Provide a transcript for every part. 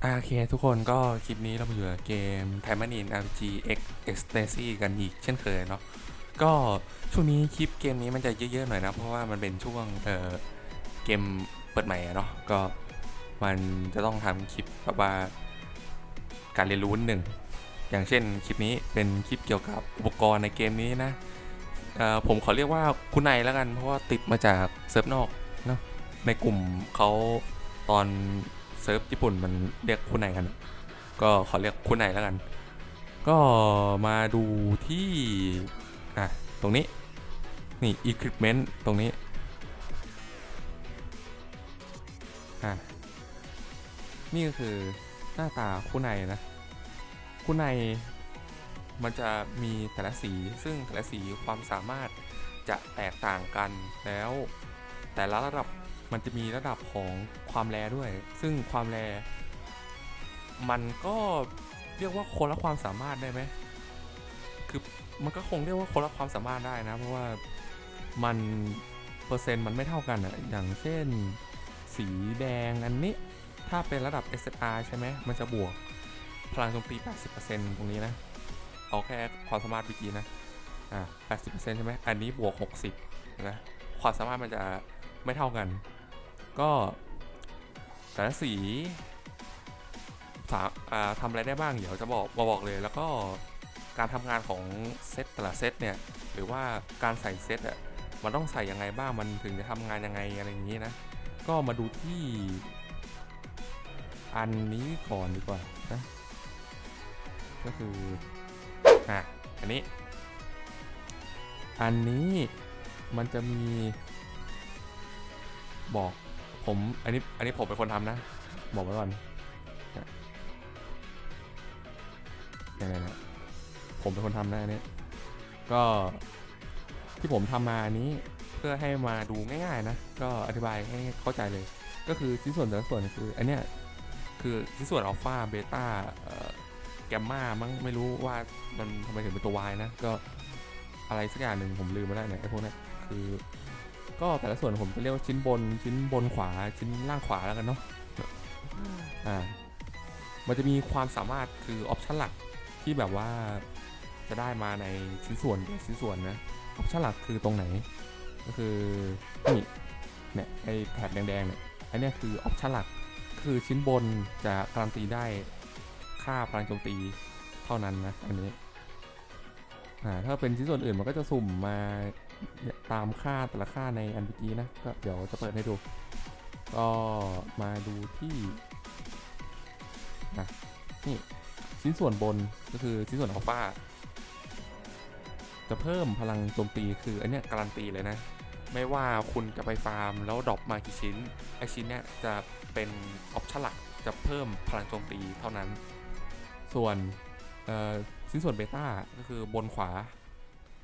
โอเคทุกคนก็คลิปนี้เรามาอยู่กับเกม t i m e r i n RPG X Ecstasy กันอีกเช่นเคยเนาะก็ช่วงนี้คลิปเกมนี้มันจะเยอะๆหน่อยนะ เพราะว่ามันเป็นช่วงเออเกมเปิดใหม่เนาะก็มันจะต้องทำคลิปแบบว่าการเรียนรู้หนึ่ง อย่างเช่นคลิปนี้เป็นคลิปเกี่ยวกับอุปกรณ์ในเกมนี้นะผมขอเรียกว่าคุณนายแล้วกันเพราะว่าติดมาจากเซิร์ฟนอกเนาะในกลุ่มเขาตอน เซิร์ฟญี่ปุ่นมันเรียกคุณนายกัน ก็ขอเรียกคุณนายแล้วกัน ก็มาดูที่อะตรงนี้ นี่ equipment ตรงนี้อะนี่ก็คือหน้าตาคู่ในนะคู่ในมันจะมีแต่ละสีซึ่งแต่ละสีความสามารถจะแตกต่างกันแล้ว แต่ละระดับ มันจะมีระดับของความแรด้วย ซึ่งความแรมันก็เรียกว่าคนละความสามารถได้ไหมคือมันก็คงเรียกว่าคนละความสามารถได้นะ เพราะว่ามันเปอร์เซ็นต์มันไม่เท่ากันอะอย่างเช่น สีแดงอันนี้ ถ้าเป็นระดับ SSR ใช่ไหมมันจะบวกพลังโจมตี 80%ตรงนี้นะ เอาแค่ความสามารถวิกีนะ อ่า80%ใช่ไหมอันนี้บวก 60นะ ความสามารถมันจะไม่เท่ากัน ก็แต่ละสีสามอ่าทำอะไรได้บ้าง เดี๋ยวจะบอกมาบอกเลย แล้วก็การทำงานของเซตแต่ละเซตเนี่ย หรือว่าการใส่เซตอะ มันต้องใส่ยังไงบ้าง มันถึงจะทำงานยังไงอะไรอย่างนี้นะ ก็มาดูที่อันนี้ก่อนดีกว่านะ ก็คือ อะ อันนี้ อันนี้มันจะมีบอก ผมอันนี้อันนี้ผมเป็นคนทำนะ บอกไว้ก่อนเนี่ยนี่ยเนี่ยผมเป็นคนทำนะอันนี้ก็ที่ผมทำมาอันนี้เพื่อให้มาดูง่ายๆนะ ก็อธิบายให้เข้าใจเลย ก็คือชิ้นส่วนแต่ละส่วนคืออันเนี้ยคือชิ้นส่วนอัลฟาเบต้าแกมมามั้งไม่รู้ว่ามันทำไมถึงเป็นตัว Y นะ ก็อะไรสักอย่างหนึ่งผมลืมไปแล้วเนี่ยไอ้พวกเนี้ยคือ ก็แต่ละส่วนผมจะเรียกว่าชิ้นบนชิ้นบนขวาชิ้นล่างขวาแล้วกันเนาะอ่ามันจะมีความสามารถคือออปชันหลักที่แบบว่าจะได้มาในชิ้นส่วนชิ้นส่วนนะออปชันหลักคือตรงไหน ก็คือนี่เนี่ยไอแถบแดงๆเนี่ยอันเนี้ยคือออปชันหลักคือชิ้นบนจะการันตีได้ค่าพลังโจมตีเท่านั้นนะอันนี้อ่าถ้าเป็นชิ้นส่วนอื่นมันก็จะสุ่มมาเนี่ย ตามค่าแต่ละค่าในอันเมื่อกี้นะก็เดี๋ยวจะเปิดให้ดู ก็มาดูที่นะนี่ชิ้นส่วนบนก็คือชิ้นส่วนอัลฟาจะเพิ่มพลังโจมตีคืออันเนี้ยการันตีเลยนะ ไม่ว่าคุณจะไปฟาร์มแล้วดรอปมากี่ชิ้นไอชิ้นเนี้ยจะเป็นออปชั่นหลักจะเพิ่มพลังโจมตีเท่านั้น ส่วนเอ่อชิ้นส่วนเบต้าก็คือบนขวา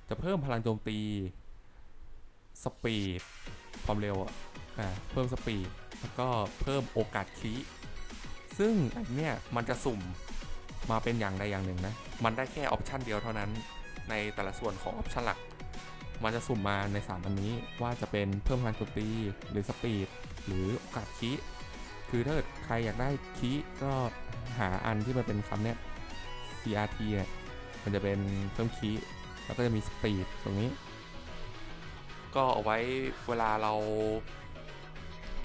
จะเพิ่มพลังโจมตี สปีดความเร็วอ่าเพิ่มสปีดแล้วก็เพิ่มโอกาสคีซึ่งอันเนี้ยมันจะสุ่มมาเป็นอย่างใดอย่างหนึ่งนะ มันได้แค่ออปชันเดียวเท่านั้น ในแต่ละส่วนของออปชันหลัก มันจะสุ่มมาใน 3 อันนี้ว่าจะเป็นเพิ่มพลังโจมตีหรือสปีดหรือโอกาสคีคือถ้าเกิดใครอยากได้คีก็หาอันที่มันเป็นคำเนี้ย CRT เนี่ยมันจะเป็นเพิ่มคีแล้วก็จะมีสปีดตรงนี้ ก็เอาไว้เวลาเรา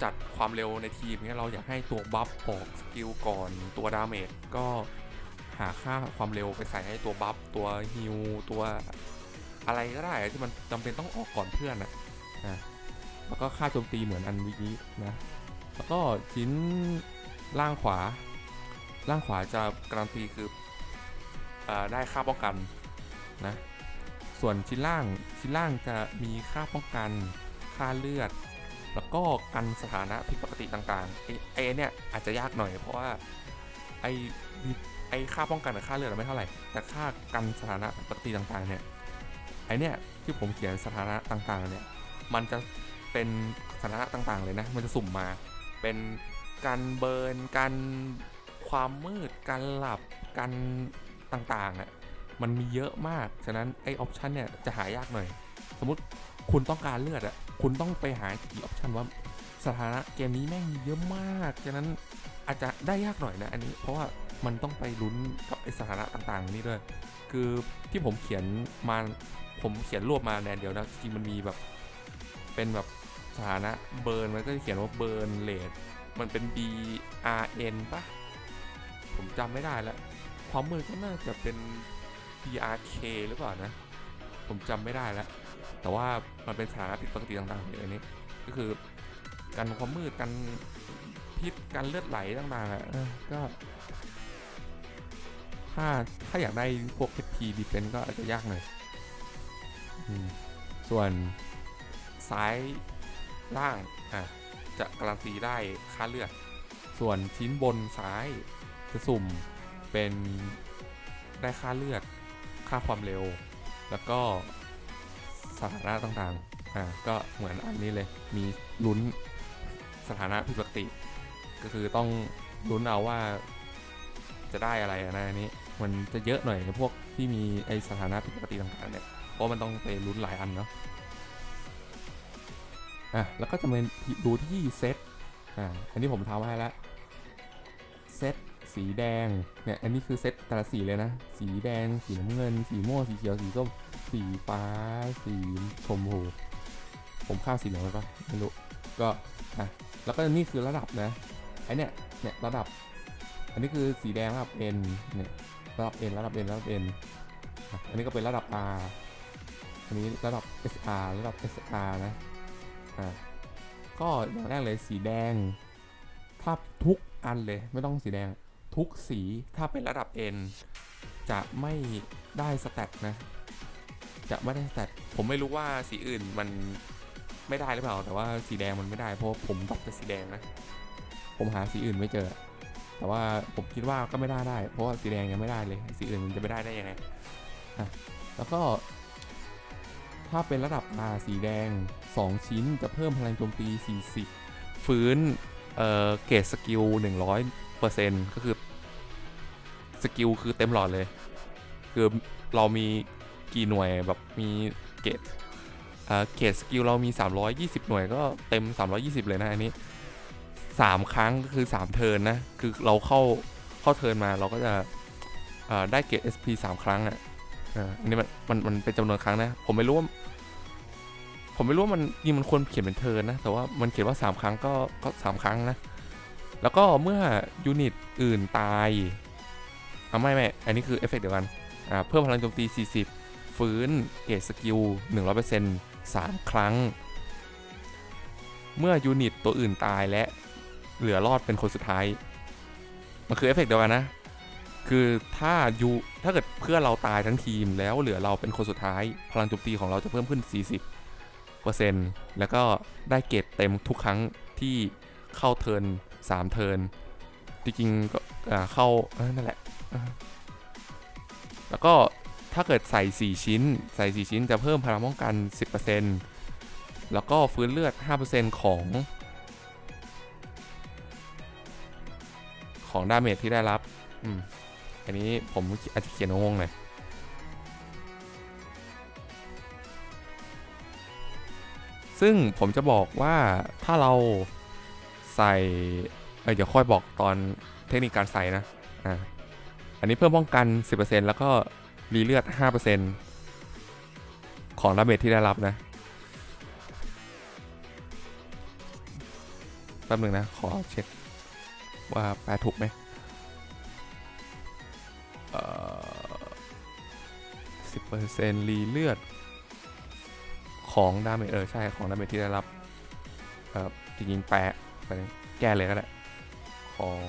จัดความเร็วในทีมเนี่ยเราอยากให้ตัวบัฟออกสกิลก่อนตัวดาเมจก็หาค่าความเร็วไปใส่ให้ตัวบัฟตัวฮิลตัวอะไรก็ได้ที่มันจำเป็นต้องออกก่อนเพื่อนอะนะแล้วก็ค่าโจมตีเหมือนอันวิกี้นะแล้วก็ชิ้นล่างขวา ล่างขวาจะการันตีคืออได้ค่าป้องกันนะ ส่วนชิ้นล่างชิ้นล่างจะมีค่าป้องกัน ค่าเลือด แล้วก็กันสถานะผิดปกติต่างๆไอ้เนี่ยอาจจะยากหน่อยเพราะว่าไอ้ไอ้ค่าป้องกันกับค่าเลือดไม่เท่าไหร่ แต่ค่ากันสถานะปกติต่างๆเนี่ยไอ้เนี่ยที่ผมเขียนสถานะต่างๆเนี่ยมันจะเป็นสถานะต่างๆเลยนะมันจะสุ่มมา เป็นการเบิร์นการความมืดการหลับการต่างๆอะ มันมีเยอะมาก ฉะนั้นไอออปชันเนี่ยจะหายากหน่อย สมมติคุณต้องการเลือดอะคุณต้องไปหากี่ออปชันว่าสถานะเกมนี้แม่งมีเยอะมาก ฉะนั้นอาจจะได้ยากหน่อยนะอันนี้ เพราะว่ามันต้องไปลุ้นกับไอสถานะต่างๆ นี่ด้วย คือที่ผมเขียนมาผมเขียนรวบมาแนนเดียวนะ จริงมันมีแบบเป็นแบบสถานะเบิร์นมันก็จะเขียนว่าเบิร์นเลดมันเป็น B R N ปะผมจำไม่ได้แล้วความมืดก็น่าจะเป็น B R K หรือเปล่านะ ผมจำไม่ได้แล้ว แต่ว่ามันเป็นสถานะผิดปกติต่างๆอย่างนี้ก็คือกันความมืดกันพิษกันเลือดไหลต่างๆอะก็ถ้าถ้าอยากได้พวก HP Defense ก็อาจจะยากหน่อยส่วนซ้ายล่างอะจะการันตีได้ค่าเลือด ส่วนชิ้นบนซ้ายจะสุ่มเป็นได้ค่าเลือด ค่าความเร็ว แล้วก็สถานะต่างๆ อ่า ก็เหมือนอันนี้เลย มีลุ้นสถานะผิดปกติ ก็คือต้องลุ้นเอาว่าจะได้อะไรนะอันนี้ มันจะเยอะหน่อยในพวกที่มีไอสถานะผิดปกติต่างๆเนี่ย เพราะมันต้องไปลุ้นหลายอันเนาะ อะ แล้วก็จะเป็นดูที่เซต อ่า อันนี้ผมทำให้แล้ว เซต สีแดง เนี่ย อันนี้คือเซตแต่ละสีเลยนะ สีแดง สีน้ำเงิน สีม่วง สีเขียว สีส้ม สีฟ้า สีชมพู ผมข้ามสีเหลืองไปปะไม่รู้ ก็ อะ แล้วก็นี่คือระดับนะ ไอเนี่ย เนี่ยระดับ อันนี้คือสีแดงระดับ N เนี่ยระดับ N ระดับ N ระดับ N อันนี้ก็เป็นระดับ R อันนี้ระดับ SR ระดับ SR นะ อะก็อย่างแรกเลยสีแดงถ้าทุกอันเลยไม่ต้องสีแดง ทุกสีถ้าเป็นระดับ N จะไม่ได้สแตทนะ จะไม่ได้สแตทผมไม่รู้ว่าสีอื่นมันไม่ได้หรือเปล่า แต่ว่าสีแดงมันไม่ได้เพราะผมดรอปแต่สีแดงนะ ผมหาสีอื่นไม่เจอ แต่ว่าผมคิดว่าก็ไม่ได้ได้ เพราะว่าสีแดงยังไม่ได้เลย สีอื่นมันจะไม่ได้ได้ยังไงอะแล้วก็ ถ้าเป็นระดับ R สีแดง 2 ชิ้นจะเพิ่มพลังโจมตี 40 ฟื้นเอ่อเกรดสกิล100%ก็คือ สกิลคือเต็มหลอดเลย คือเรามีกี่หน่วยแบบมีเกรดเกรดสกิลเรามี 320 หน่วยก็เต็ม 320 เลยนะอันนี้ 3 ครั้งก็คือ 3 เทิร์นนะ คือเราเข้าเข้าเทิร์นมาเราก็จะได้เกรด SP 3 ครั้งอะอ่าอันนี้มันมันมันเป็นจำนวนครั้งนะ ผมไม่รู้ว่าผมไม่รู้ว่ามันจริงมันควรเขียนเป็นเทิร์นนะ แต่ว่ามันเขียนว่า 3 ครั้งก็ก็สามครั้งนะ แล้วก็เมื่อยูนิตอื่นตาย อ่าไม่ไม่อันนี้คือเอฟเฟกต์เดียวกันอ่าเพิ่มพลังโจมตี 40 ฟื้นเกรดสกิล 100% 3 ครั้ง เมื่อยูนิตตัวอื่นตายและเหลือรอดเป็นคนสุดท้าย มันคือเอฟเฟกต์เดียวกันนะ คือถ้ายูถ้าเกิดเพื่อเราตายทั้งทีมแล้วเหลือเราเป็นคนสุดท้าย พลังโจมตีของเราจะเพิ่มขึ้น 40เปอร์เซ็นต์แล้วก็ได้เกรดเต็มทุกครั้งที่เข้าเทิร์น3เทิร์นจริงๆก็เข้านั่นแหละ แล้วก็ถ้าเกิดใส่ 4 ชิ้น ใส่ 4 ชิ้นจะเพิ่มพลังป้องกัน 10%แล้วก็ฟื้นเลือด 5%ของ ของดาเมจที่ได้รับ อืม อันนี้ผมอาจจะเขียนงงๆหน่อยซึ่งผมจะบอกว่าถ้าเราใส่เอ้ยเดี๋ยวค่อยบอกตอนเทคนิคการใส่นะ อ่า อันนี้เพิ่มป้องกัน 10%แล้วก็รีเลือด 5%ของดาเมจที่ได้รับนะแป๊บหนึงนะ ขอเช็คว่าแปลถูกไหมสิบเปอร์เซ็นต์รีเลือด ของดาเมจเออ ใช่ของดาเมจที่ได้รับจริงๆแปะไปแก้เลยก็ได้ ของ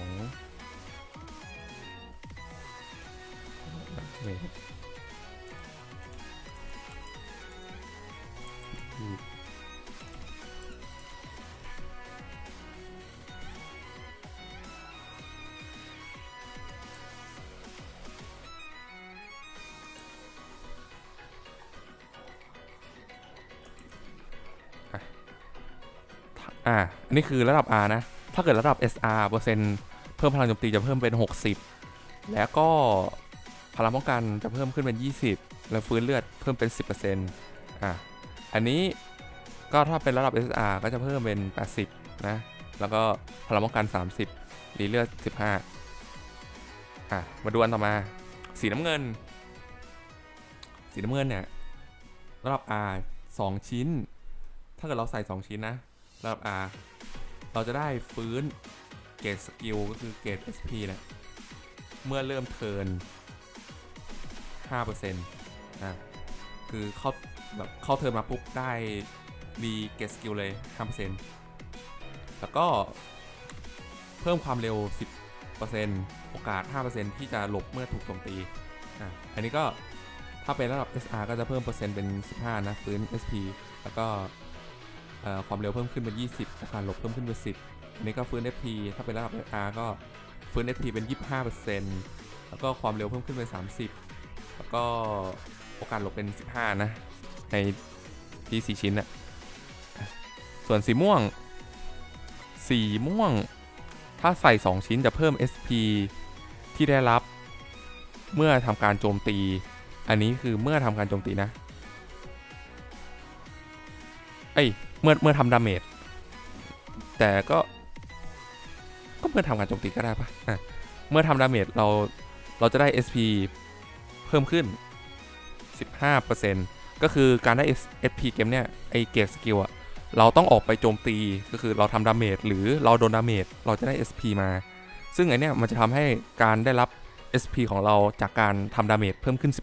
อ่า อันนี้คือระดับ R นะ ถ้าเกิดระดับ SR เปอร์เซ็นต์เพิ่มพลังโจมตีจะเพิ่มเป็น 60 แล้วก็ ลังป้องกันจะเพิ่มขึ้นเป็น 20 แล้วฟื้นเลือดเพิ่มเป็น 10%อะอันนี้ก็ถ้าเป็นระดับ SR ก็จะเพิ่มเป็น 80 นะ แล้วก็พลังป้องกัน 30รีเลือด 15 อะ มาดูอันต่อมา สีน้ำเงิน สีน้ำเงินเนี่ยระดับ R 2 ชิ้น ถ้าเกิดเราใส่ 2 ชิ้นนะระดับ R เราจะได้ฟื้นเกรดสกิลก็คือเกรด SP เนี่ยเมื่อเริ่มเทิร์น 5%อะคือเข้าแบบเข้าเทิร์นมาปุ๊บได้ดีเกสกิลเลย 5%แล้วก็เพิ่มความเร็ว 10%โอกาส 5%ที่จะหลบเมื่อถูกโจมตีอะอันนี้ก็ถ้าเป็นระดับ SR ก็จะเพิ่มเปอร์เซ็นต์เป็น 15 นะฟื้น SP แล้วก็ความเร็วเพิ่มขึ้นเป็น 20โอกาสหลบเพิ่มขึ้นเป็น 10 อันนี้ก็ฟื้น FP ถ้าเป็นระดับ SR ก็ฟื้น FP เป็น 25%แล้วก็ความเร็วเพิ่มขึ้นเป็น 30 แล้วก็โอกาสหลบเป็น 15 นะ ในที่ 4 ชิ้นอะส่วนสีม่วง สีม่วง ถ้าใส่ 2 ชิ้นจะเพิ่ม SP ที่ได้รับเมื่อทำการโจมตี อันนี้คือเมื่อทำการโจมตีนะ เอ้ย เมื่อเมื่อทำดาเมจ แต่ก็ ก็เมื่อทำการโจมตีก็ได้ปะะเมื่อทำดาเมจเราเราจะได้ SP เพิ่มขึ้น 15%ก็คือการได้ SP เกมเนี่ยไอเกรดสกิลอะเราต้องออกไปโจมตีก็คือเราทำดาเมจหรือเราโดนดาเมจเราจะได้ SP มา ซึ่งไอเนี้ยมันจะทำให้การได้รับ SP ของเราจากการทำดาเมจเพิ่มขึ้น 15%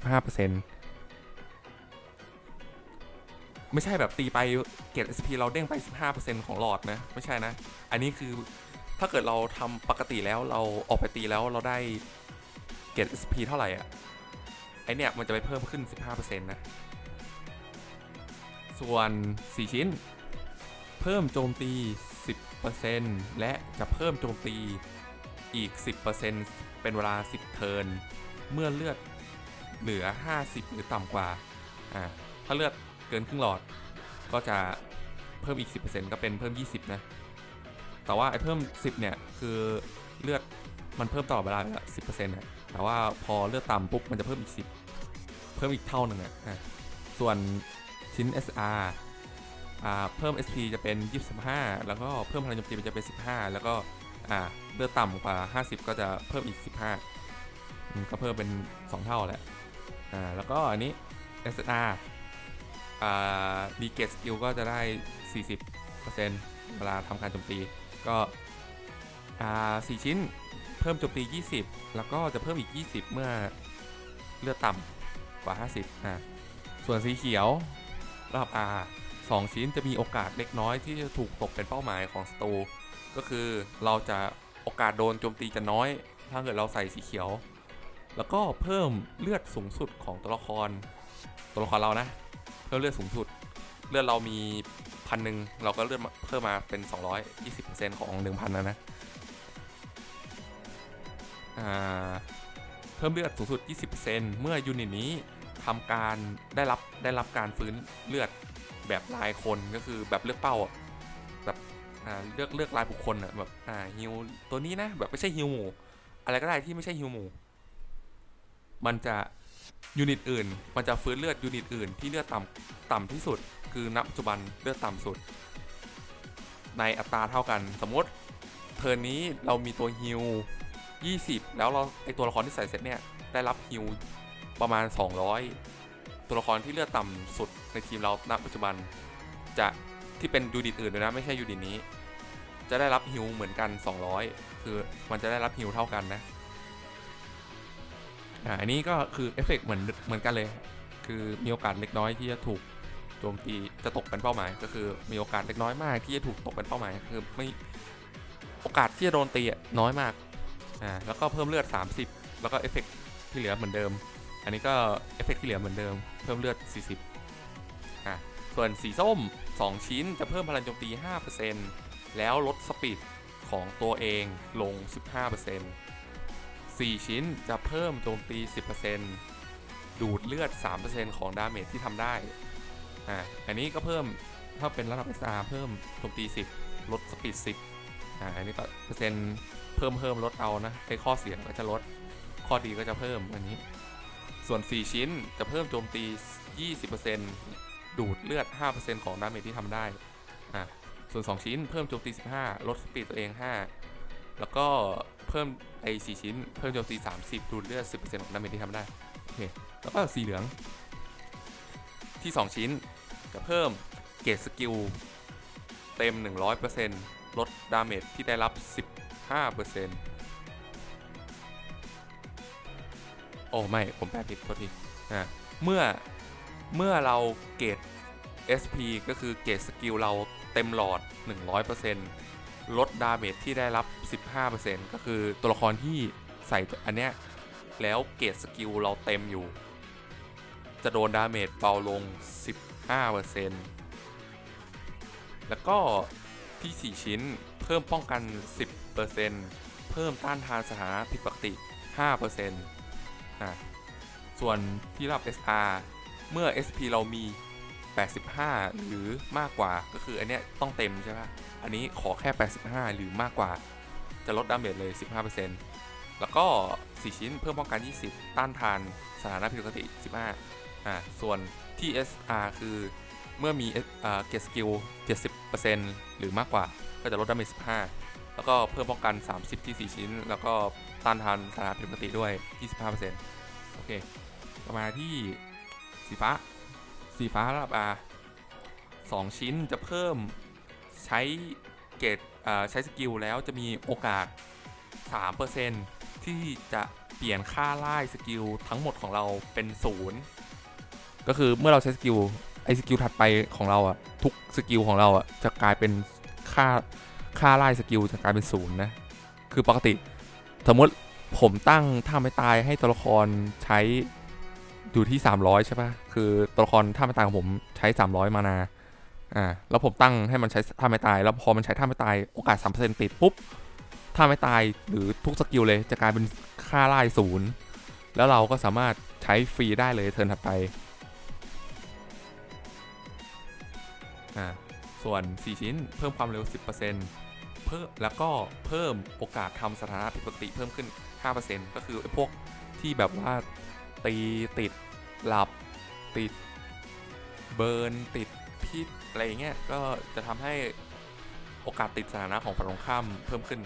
ไม่ใช่แบบตีไปเกรด SP เราเด้งไป 15%ของหลอดนะ ไม่ใช่นะ อันนี้คือถ้าเกิดเราทำปกติแล้วเราออกไปตีแล้วเราได้เกรด SP เท่าไหร่อะ ไอเนี้ยมันจะไปเพิ่มขึ้น 15%นะ ส่วน 4 ชิ้น เพิ่มโจมตี 10%และจะเพิ่มโจมตีอีก 10%เป็นเวลา 10 เทิร์น เมื่อเลือดเหลือ 50 หรือต่ำกว่า อ่า ถ้าเลือดเกินครึ่งหลอด ก็จะเพิ่มอีก 10%ก็เป็นเพิ่ม 20 นะ แต่ว่าไอ้เพิ่ม 10 เนี่ย คือเลือด มันเพิ่มตลอดเวลาอยู่แล้ว10%นะแต่ว่าพอเลือดต่ำปุ๊บมันจะเพิ่มอีก10เพิ่มอีกเท่าหนึ่งอะส่วนชิ้น SR อ่าเพิ่ม SP จะเป็น 25 แล้วก็เพิ่มพลังโจมตีมันจะเป็น 15 แล้วก็อ่าเลือดต่ำกว่า 50 ก็จะเพิ่มอีก 15 ก็เพิ่มเป็น 2 เท่าแหละอ่าแล้วก็อันนี้ SR อ่าดีเกตสกิลก็จะได้ 40%เวลาทำการโจมตีก็อ่า4ชิ้น เพิ่มโจมตี 20 แล้วก็จะเพิ่มอีก 20 เมื่อเลือดต่ำกว่า 50อ่าส่วนสีเขียวระดับ R 2 ชิ้นจะมีโอกาสเล็กน้อยที่จะถูกตกเป็นเป้าหมายของศัตรูก็คือเราจะโอกาสโดนโจมตีจะน้อย ถ้าเกิดเราใส่สีเขียว แล้วก็เพิ่มเลือดสูงสุดของตัวละคร ตัวละครเรานะ เพิ่มเลือดสูงสุด เลือดเรามีพันหนึ่งเราก็เลือดเพิ่มมาเป็น 220%ของ 1,000นะนะ เพิ่มเลือดสูงสุด 20%เมื่อยูนิตนี้ทำการได้รับได้รับการฟื้นเลือดแบบรายคนก็คือแบบเลือกเป้าแบบเลือกเลือกรายบุคคลอะแบบฮิวตัวนี้นะแบบไม่ใช่ฮิวหมูอะไรก็ได้ที่ไม่ใช่ฮิวหมูมันจะยูนิตอื่น มันจะฟื้นเลือดยูนิตอื่นที่เลือดต่ำต่ำที่สุด คือณปัจจุบันเลือดต่ำสุด ในอัตราเท่ากัน สมมติเทิร์นนี้เรามีตัวฮิว 20 แล้วเราไอตัวละครที่ใส่เซตเนี่ยได้รับฮิวประมาณ 200 ตัวละครที่เลือดต่ำสุดในทีมเราณปัจจุบัน จะที่เป็นยูนิตอื่นด้วยนะไม่ใช่ยูนิตนี้ จะได้รับฮิวเหมือนกัน 200 คือมันจะได้รับฮิวเท่ากันนะอ่าอันนี้ก็คือเอฟเฟกต์เหมือนเหมือนกันเลย คือมีโอกาสเล็กน้อยที่จะถูกโจมตีจะตกเป็นเป้าหมาย ก็คือมีโอกาสเล็กน้อยมากที่จะถูกตกเป็นเป้าหมายคือไม่โอกาสที่จะโดนตีอะน้อยมาก อ่าแล้วก็เพิ่มเลือด 30 แล้วก็เอฟเฟกต์ที่เหลือเหมือนเดิม อันนี้ก็เอฟเฟกต์ที่เหลือเหมือนเดิม เพิ่มเลือด 40อะส่วนสีส้ม 2 ชิ้นจะเพิ่มพลังโจมตี 5%แล้วลดสปีดของตัวเองลง 15% 4 ชิ้นจะเพิ่มโจมตี 10%ดูดเลือด 3%ของดาเมจที่ทำได้ อ่า อันนี้ก็เพิ่ม ถ้าเป็นระดับ SR เพิ่มโจมตี 10 ลดสปีด 10 อ่า อันนี้ก็เปอร์เซ็นต์ เพิ่มเพิ่มลดเอานะไอข้อเสียก็จะลด ข้อดีก็จะเพิ่มอันนี้ ส่วน 4 ชิ้นจะเพิ่มโจมตี 20%ดูดเลือด 5%ของดาเมจที่ทำได้อะส่วน 2 ชิ้นเพิ่มโจมตี 15 ลดสปีดตัวเอง 5 แล้วก็เพิ่มไอ้4ชิ้น เพิ่มโจมตี 30 ดูดเลือด 10%ของดาเมจที่ทำได้โอเคแล้วก็สีเหลือง ที่ 2 ชิ้นจะเพิ่มเกรดสกิลเต็ม 100%ลดดาเมจที่ได้รับ15% โอ้ไม่ผมแปลผิดโทษทีอ่าเมื่อเมื่อเราเกรด SP ก็คือเกรดสกิลเราเต็มหลอด 100%ลดดาเมจที่ได้รับ 15%ก็คือตัวละครที่ใส่อันเนี้ยแล้วเกรดสกิลเราเต็มอยู่ จะโดนดาเมจเบาลง 15%แล้วก็ที่ 4 ชิ้นเพิ่มป้องกัน 10 เพิ่มต้านทานสถานะผิดปกติ5%อะส่วนที่รับ SR เมื่อ SP เรามี 85 หรือมากกว่าก็คืออันเนี้ยต้องเต็มใช่ปะอันนี้ขอแค่ 85 หรือมากกว่า จะลดดาเมจเลย 15%แล้วก็ 4 ชิ้นเพิ่มป้องกัน 20 ต้านทานสถานะผิดปกติ 15อ่าส่วนที่ SR คือเมื่อมีอ่าเกสกิล 70%หรือมากกว่าก็จะลดดาเมจ15 แล้วก็เพิ่มป้องกัน 30 ที่ 4 ชิ้น แล้วก็ต้านทานสถานะผิดปกติด้วย 25%โอเคต่อมาที่สีฟ้า สีฟ้าระดับ R สองชิ้นจะเพิ่มใช้เกรดอ่าใช้สกิลแล้วจะมีโอกาส 3%ที่จะเปลี่ยนค่าไล่สกิลทั้งหมดของเราเป็นศูนย์ก็คือเมื่อเราใช้สกิลไอ้สกิลถัดไปของเราอะทุกสกิลของเราอะจะกลายเป็นค่า ค่าไล่สกิลจะกลายเป็นศูนย์นะ คือปกติ สมมติผมตั้งท่าไม่ตายให้ตัวละครใช้อยู่ที่ 300 ใช่ปะคือตัวละครท่าไม่ตายของผมใช้ 300 มานา อ่า แล้วผมตั้งให้มันใช้ท่าไม่ตาย แล้วพอมันใช้ท่าไม่ตายโอกาส 3%ติดปุ๊บ ท่าไม่ตายหรือทุกสกิลเลยจะกลายเป็นค่าไล่ศูนย์ แล้วเราก็สามารถใช้ฟรีได้เลยเทิร์นถัดไป อ่า ส่วน 4 ชิ้นเพิ่มความเร็ว 10% เพิ่มแล้วก็เพิ่มโอกาสทำสถานะผิดปกติเพิ่มขึ้น 5%ก็คือไอ้พวกที่แบบว่าตีติดหลับติดเบิร์นติดพิษอะไรเงี้ยก็จะทำให้โอกาสติดสถานะของฝั่งตรงข้ามเพิ่มขึ้น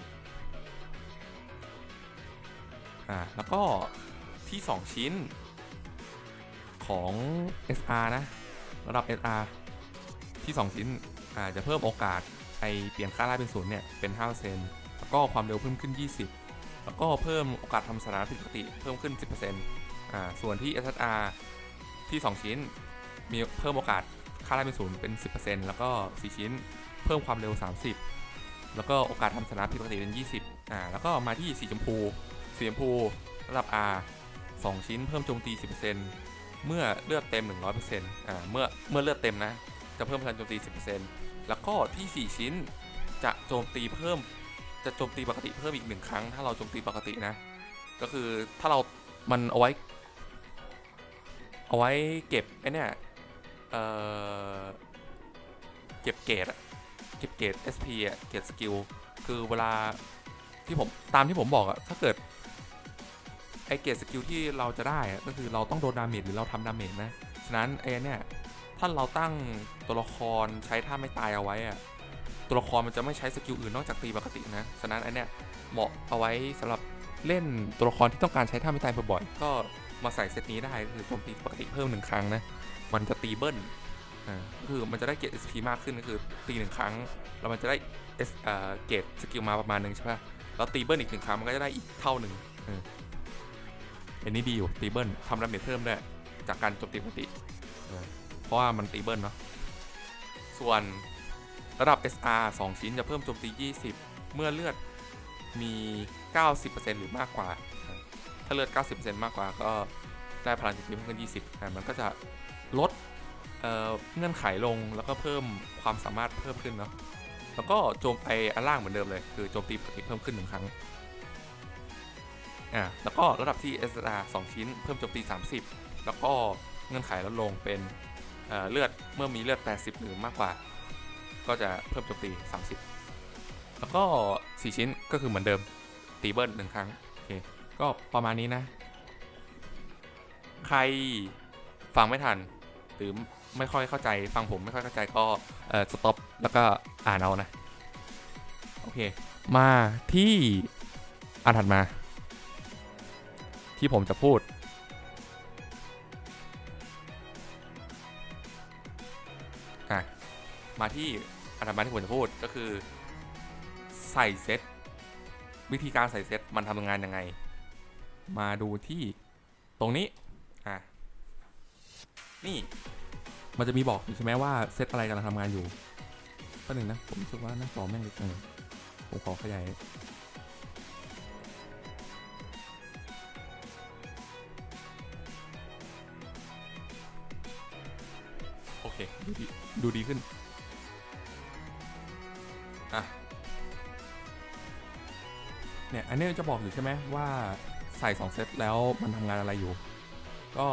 อ่าแล้วก็ที่ 2 ชิ้นของ SR นะ ระดับ SR ที่ 2 ชิ้นอ่าจะเพิ่มโอกาส ไอเปลี่ยนค่าไล่เป็นศูนย์เนี่ยเป็น5%แล้วก็ความเร็วเพิ่มขึ้น 20 แล้วก็เพิ่มโอกาสทำสถานะผิดปกติเพิ่มขึ้น 10%อ่าส่วนที่ SSR ที่ 2 ชิ้น มีเพิ่มโอกาสค่าไล่เป็นศูนย์เป็น 10%แล้วก็ 4 ชิ้น เพิ่มความเร็ว 30 แล้วก็โอกาสทำสถานะผิดปกติเป็น 20อ่าแล้วก็มาที่สีชมพูสีชมพูระดับ R 2 ชิ้นเพิ่มโจมตี 10%เมื่อเลือดเต็ม 100%อ่าเมื่อเมื่อเลือดเต็มนะจะเพิ่มพลังโจมตี 10% แล้วก็ที่ 4 ชิ้นจะโจมตีเพิ่ม จะโจมตีปกติเพิ่มอีกหนึ่งครั้ง ถ้าเราโจมตีปกตินะ ก็คือถ้าเรา มันเอาไว้ เอาไว้เก็บไอ้เนี่ยเอ่อ เก็บเกรดอะเก็บเกรด SP อะเกรดสกิล คือเวลาที่ผมตามที่ผมบอกอะถ้าเกิดไอเกรดสกิลที่เราจะได้อะก็คือเราต้องโดนดาเมจหรือเราทำดาเมจนะ ฉะนั้นไอเนี่ย ถ้าเราตั้งตัวละครใช้ท่าไม่ตายเอาไว้อะตัวละครมันจะไม่ใช้สกิลอื่นนอกจากตีปกตินะฉะนั้นไอเนี่ยเหมาะเอาไว้สำหรับเล่นตัวละครที่ต้องการใช้ท่าไม่ตายบ่อยๆก็มาใส่เซตนี้ได้คือโจมตีปกติเพิ่มหนึ่งครั้งนะมันจะตีเบิ้ลอ่าก็คือมันจะได้เกรด SP มากขึ้นก็คือตีหนึ่งครั้ง แล้วมันจะได้ S อ่าเกรดสกิลมาประมาณหนึ่งใช่ปะแล้วตีเบิ้ลอีกหนึ่งครั้งมันก็จะได้อีกเท่าหนึ่งอันนี้ดีอยู่ตีเบิ้ลทำดาเมจเพิ่มได้จากการโจมตีปกติ ราะว่ามันตีเบิลเนาะส่วนระดับ SR 2 ชิ้นจะเพิ่มโจมตี 20 เมื่อเลือดมี 90%หรือมากกว่า ถ้าเลือด 90%มากกว่าก็ได้พลังโจมตีเพิ่มขึ้น20อะมันก็จะลดเเงื่อนไขลงแล้วก็เพิ่มความสามารถเพิ่มขึ้นเนาะ แล้วก็โจมไปอันล่างเหมือนเดิมเลย คือโจมตีปกติเพิ่มขึ้นหนึ่งครั้ง อ่า แล้วก็ระดับที่ SR 2 ชิ้นเพิ่มโจมตี 30 แล้วก็เงื่อนไขลดลงเป็น เเลือดเมื่อมีเลือด 80 หรือมากกว่า ก็จะเพิ่มโจมตี 30 แล้วก็ 4 ชิ้นก็คือเหมือนเดิม ตีเบิลหนึ่งครั้ง โอเค ก็ประมาณนี้นะ ใครฟังไม่ทันเรือไม่ค่อยเข้าใจฟังผมไม่ค่อยเข้าใจก็เอ่อสต็อปแล้วก็อ่านเอานะ โอเค มาที่อันถัดมา ที่ผมจะพูด มาที่อันถัดมาที่ผมจะพูดก็คือใส่เซตวิธีการใส่เซตมันทำงานยังไง มาดูที่ตรงนี้อะนี่มันจะมีบอกอยู่ใช่ไหมว่าเซตอะไรกำลังทำงานอยู่ป๊บหนึงนะ ผมรู้สึกว่าหน้าจอแม่งเล็กจังผมขอขยายโอเค ดูดี ดูดีขึ้น เนี่ยอันนี้จะบอกอยู่ใช่ไหมว่าใส่ 2 เซตแล้วมันทำงานอะไรอยู่ ก็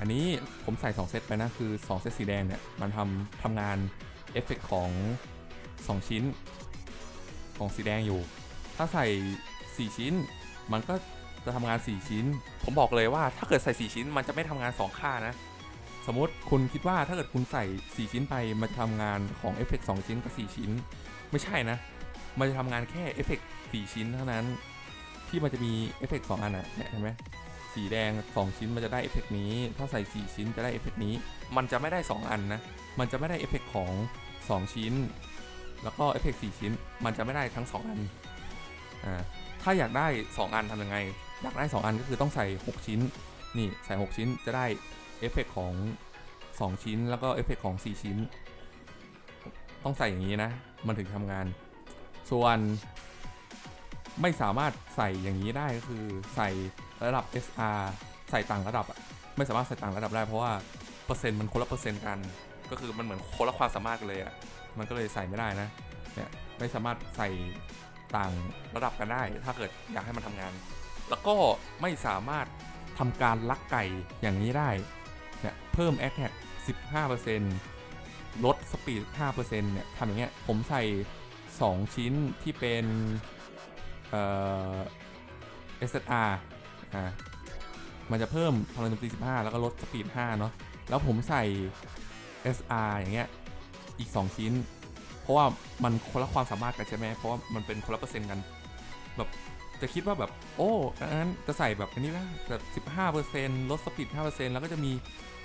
อันนี้ผมใส่ 2 เซตไปนะ คือ 2 เซตสีแดงเนี่ย มันทำทำงานเอฟเฟกต์ของ 2 ชิ้นของสีแดงอยู่ ถ้าใส่ 4 ชิ้น มันก็จะทำงาน 4 ชิ้น ผมบอกเลยว่าถ้าเกิดใส่ 4 ชิ้น มันจะไม่ทำงาน 2 ค่านะ สมมติคุณคิดว่าถ้าเกิดคุณใส่ 4 ชิ้นไปมันจะทำงานของเอฟเฟกต์2ชิ้นกับ 4 ชิ้น ไม่ใช่นะ มันจะทำงานแค่เอฟเฟกต์4ชิ้นเท่านั้น ที่มันจะมีเอฟเฟกต์2อันอะเนี่ยเห็นไหมสีแดง 2 ชิ้นมันจะได้เอฟเฟกต์นี้ ถ้าใส่ 4 ชิ้นจะได้เอฟเฟกต์นี้ มันจะไม่ได้ 2 อันนะ มันจะไม่ได้เอฟเฟกต์ของ 2 ชิ้น แล้วก็เอฟเฟกต์4ชิ้น มันจะไม่ได้ทั้ง 2 อัน อ่า ถ้าอยากได้ 2 อันทำยังไง อยากได้ 2 อันก็คือต้องใส่ 6 ชิ้น นี่ใส่ 6 ชิ้นจะได้ อฟเฟกต์ของ 2 ชิ้น แล้วก็เอฟเฟกต์ของ 4 ชิ้น ต้องใส่อย่างนี้นะ มันถึงทำงาน ส่วนไม่สามารถใส่อย่างนี้ได้ก็คือใส่ระดับ SR ใส่ต่างระดับไม่สามารถใส่ต่างระดับได้เพราะว่าเปอร์เซ็นต์มันคนละเปอร์เซ็นต์กัน ก็คือมันเหมือนคนละความสามารถกันเลยอะมันก็เลยใส่ไม่ได้นะเนี่ยไม่สามารถใส่ต่างระดับกันได้ ถ้าเกิดอยากให้มันทำงาน แล้วก็ไม่สามารถทำการลักไก่อย่างนี้ได้ เพิ่ม a t t a c 15%ลดสปีด5%เนี่ยทำอย่างเงี้ยผมใส่ 2 ชิ้นที่เป็นเอ่อ SSR อ่ามันจะเพิ่มพลังโจมตี15 แล้วก็ลดสปีด5เนาะแล้วผมใส่ SR อย่างเงี้ยอีก 2 ชิ้น เพราะว่ามันคนละความสามารถกันใช่ไหมเพราะว่ามันเป็นคนละเปอร์เซ็นต์กันแบบจะคิดว่าแบบ โอ้งั้นจะใส่แบบอันนี้นะแบบ15%ลดสปีด5%แล้วก็จะมี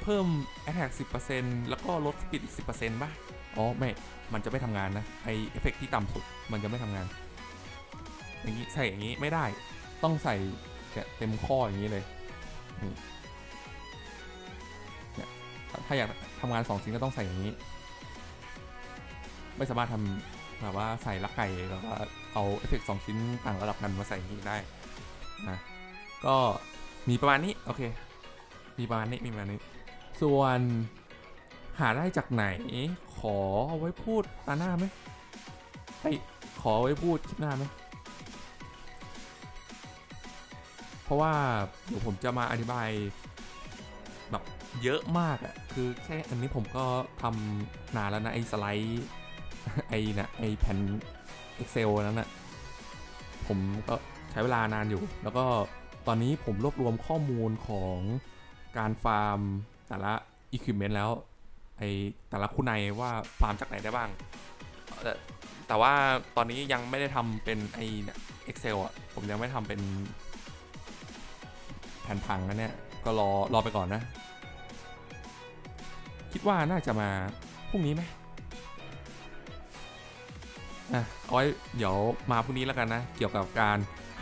เพิ่ม attack 10%แล้วก็ลดสปีดอีก 10%ป่ะ อ๋อ ไม่ มันจะไม่ทำงานนะ ไอเอฟเฟกที่ต่ำสุดมันจะไม่ทำงาน อย่างนี้ ใส่อย่างนี้ไม่ได้ ต้องใส่เต็มข้ออย่างนี้เลยเนี่ยถ้าอยากทำงานสองชิ้นก็ต้องใส่อย่างนี้ ไม่สามารถทำแบบว่าใส่ลักไก่แล้วก็เอาเอฟเฟกสองชิ้นต่างระดับกันมาใส่อย่างนี้ได้นะก็มีประมาณนี้ โอเค มีประมาณนี้ มีประมาณนี้ ส่วนหาได้จากไหน ขอเอาไว้พูดตาหน้าไหมไอขอไว้พูดคลิปหน้าไหมเพราะว่าเดี๋ยวผมจะมาอธิบายแบบเยอะมากอะคือแค่อันนี้ผมก็ทำนานแล้วนะ ไอ้สไลด์ไอ้นะไอ้แผ่น Excel นั้นนะผมก็ใช้เวลานานอยู่ แล้วก็ตอนนี้ผมรวบรวมข้อมูลของการฟาร์ม แต่ละ Equipment แล้วไอแต่ละคู่ในว่าฟาร์มจากไหนได้บ้าง แต่แต่ว่าตอนนี้ยังไม่ได้ทำเป็นไอเนี่ย Excel อะ ผมยังไม่ทำเป็นแผนพังนะเนี่ย ก็รอรอไปก่อนนะ คิดว่าน่าจะมาพรุ่งนี้ไหมอะเอาไว้เดี๋ยวมาพรุ่งนี้แล้วกันนะ เกี่ยวกับการ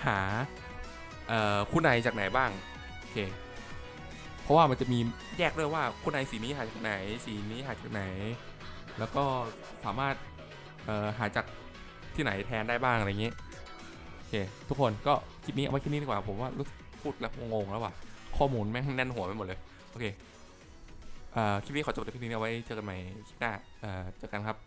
หา เอ่อคู่ในจากไหนบ้าง โอเค เพราะว่ามันจะมีแยกด้วยว่าคู่ในสีนี้หาจากไหน สีนี้หาจากไหน แล้วก็สามารถหาจากที่ไหนแทนได้บ้างอะไรอย่างนี้โอเคทุกคนก็คลิปนี้เอาไว้แค่นี้ดีกว่าผมว่ารู้พูดแล้วงงแล้วว่ะข้อมูลแม่งแน่นหัวไปหมดเลย โอเคเอ่อคลิปนี้ขอจบแต่เพียงเท่านี้เอาไว้เจอกันใหม่คลิปหน้าเอ่อเจอกันครับ